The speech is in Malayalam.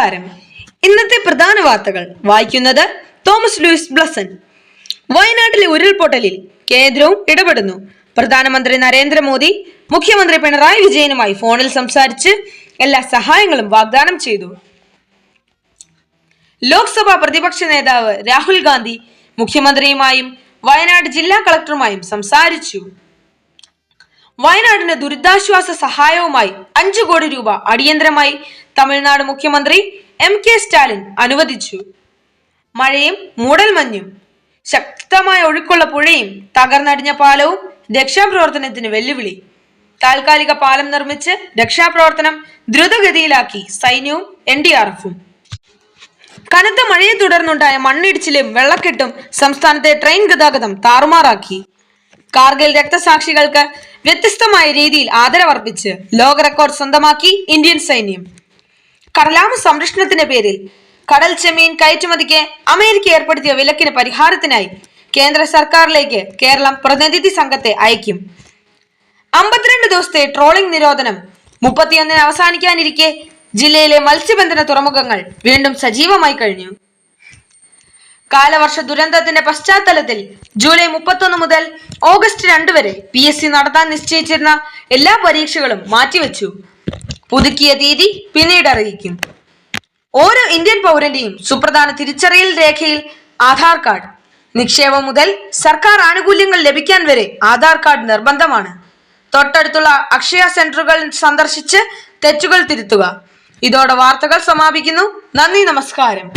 നമസ്കാരം. ഇന്നത്തെ പ്രധാന വാർത്തകൾ വായിക്കുന്നത് തോമസ് ലൂയിസ് ബ്ലസൻ. വയനാട്ടിലെ ഉരുൾപൊട്ടലിൽ കേന്ദ്രവും ഇടപെടുന്നു. പ്രധാനമന്ത്രി നരേന്ദ്രമോദി മുഖ്യമന്ത്രി പിണറായി വിജയനുമായി ഫോണിൽ സംസാരിച്ച് എല്ലാ സഹായങ്ങളും വാഗ്ദാനം ചെയ്തു. ലോക്സഭാ പ്രതിപക്ഷ നേതാവ് രാഹുൽ ഗാന്ധി മുഖ്യമന്ത്രിയുമായും വയനാട് ജില്ലാ കളക്ടറുമായും സംസാരിച്ചു. വയനാടിന് ദുരിതാശ്വാസ സഹായവുമായി അഞ്ചു കോടി രൂപ അടിയന്തരമായി തമിഴ്നാട് മുഖ്യമന്ത്രി എം കെ സ്റ്റാലിൻ അനുവദിച്ചു. മഴയും മൂടൽമഞ്ഞും ശക്തമായ ഒഴുക്കുള്ള പുഴയും തകർന്നടിഞ്ഞ പാലവും രക്ഷാപ്രവർത്തനത്തിന് വെല്ലുവിളി. താൽക്കാലിക പാലം നിർമ്മിച്ച് രക്ഷാപ്രവർത്തനം ദ്രുതഗതിയിലാക്കി സൈന്യവും എൻ ഡി ആർ എഫും. കനത്ത മഴയെ തുടർന്നുണ്ടായ മണ്ണിടിച്ചിലും വെള്ളക്കെട്ടും സംസ്ഥാനത്തെ ട്രെയിൻ ഗതാഗതം താറുമാറാക്കി. കാർഗിൽ രക്തസാക്ഷികൾക്ക് വ്യത്യസ്തമായ രീതിയിൽ ആദരവർപ്പിച്ച് ലോക റെക്കോർഡ് സ്വന്തമാക്കി ഇന്ത്യൻ സൈന്യം. കടലാമ സംരക്ഷണത്തിന്റെ പേരിൽ കടൽ ചെമ്മീൻ കയറ്റുമതിക്ക് അമേരിക്ക ഏർപ്പെടുത്തിയ വിലക്കിന് പരിഹാരത്തിനായി കേന്ദ്ര സർക്കാരിലേക്ക് കേരളം പ്രതിനിധി സംഘത്തെ അയക്കും. അമ്പത്തിരണ്ട് ദിവസത്തെ ട്രോളിംഗ് നിരോധനം മുപ്പത്തിയൊന്നിന് അവസാനിക്കാനിരിക്കെ ജില്ലയിലെ മത്സ്യബന്ധന തുറമുഖങ്ങൾ വീണ്ടും സജീവമായി കഴിഞ്ഞു. കാലവർഷ ദുരന്തത്തിന്റെ പശ്ചാത്തലത്തിൽ ജൂലൈ മുപ്പത്തൊന്ന് മുതൽ ഓഗസ്റ്റ് രണ്ട് വരെ പി എസ് സി നടത്താൻ നിശ്ചയിച്ചിരുന്ന എല്ലാ പരീക്ഷകളും മാറ്റിവെച്ചു. പുതുക്കിയ തീയതി പിന്നീട് അറിയിക്കും. ഓരോ ഇന്ത്യൻ പൗരന്റെയും സുപ്രധാന തിരിച്ചറിയൽ രേഖയിൽ ആധാർ കാർഡ്. നിക്ഷേപം മുതൽ സർക്കാർ ആനുകൂല്യങ്ങൾ ലഭിക്കാൻ വരെ ആധാർ കാർഡ് നിർബന്ധമാണ്. തൊട്ടടുത്തുള്ള അക്ഷയ സെന്ററുകൾ സന്ദർശിച്ച് തെറ്റുകൾ തിരുത്തുക. ഇതോടെ വാർത്തകൾ സമാപിക്കുന്നു. നന്ദി നമസ്കാരം.